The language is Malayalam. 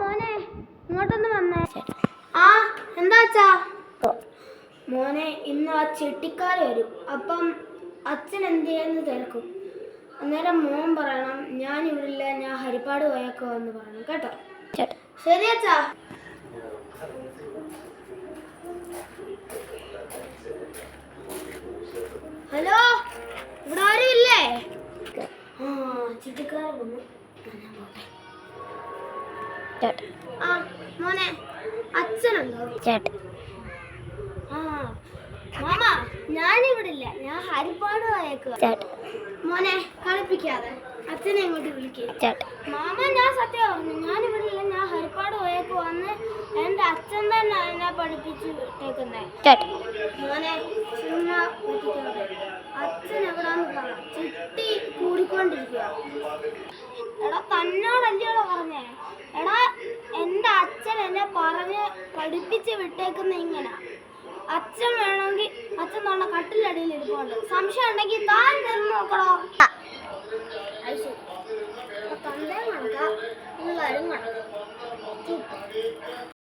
മോനെ ഇങ്ങോട്ടൊന്ന് വന്നേ. ആ എന്താ അച്ഛാ? മോനെ ഇന്ന് ആ ചെട്ടിക്കാർ വരും. അപ്പം അച്ഛൻ എന്ത് ചെയ്യാന്ന് തിരക്കും. അന്നേരം മോൻ പറയണം ഞാൻ ഇവിടില്ല ഞാൻ ഹരിപ്പാട് പോയേക്കോ എന്ന് പറയണം കേട്ടോ? ശരി അച്ഛാ. മോനെ അച്ഛനുണ്ടോ? ചേട്ടൻ. മാമ ഞാനിവിടെ ഇല്ല ഞാൻ ഹരിപ്പാട് പോയേക്കുക മോനെ കളിപ്പിക്കാതെ. അച്ഛനെ ഇങ്ങോട്ട് വിളിക്കുക മാമ ഞാൻ സത്യം പറഞ്ഞു ഞാനിവിടെ ഇല്ല ഞാൻ ഹരിപ്പാട് പോയേക്ക് വന്ന് എന്റെ അച്ഛൻ തന്നെ എന്നെ പഠിപ്പിച്ച് വിട്ടേക്കുന്നേ. മോനെ ചുമ്മാ കൂടിക്കൊണ്ടിരിക്കുക എടാ തന്നോടല്ലയോടെ പറഞ്ഞേ? എടാ എന്റെ അച്ഛൻ എന്നെ പറഞ്ഞ് പഠിപ്പിച്ച് വിട്ടേക്കുന്ന ഇങ്ങനെ. അച്ഛൻ വേണമെങ്കിൽ അച്ഛൻ തൊണ്ട കട്ടിലടിയിൽ ഇരിപ്പുണ്ട്. സംശയം ഉണ്ടെങ്കിൽ താൻ നിന്ന് നോക്കണോ തന്തേ ശരി. എല്ലാവരും കണക്കാ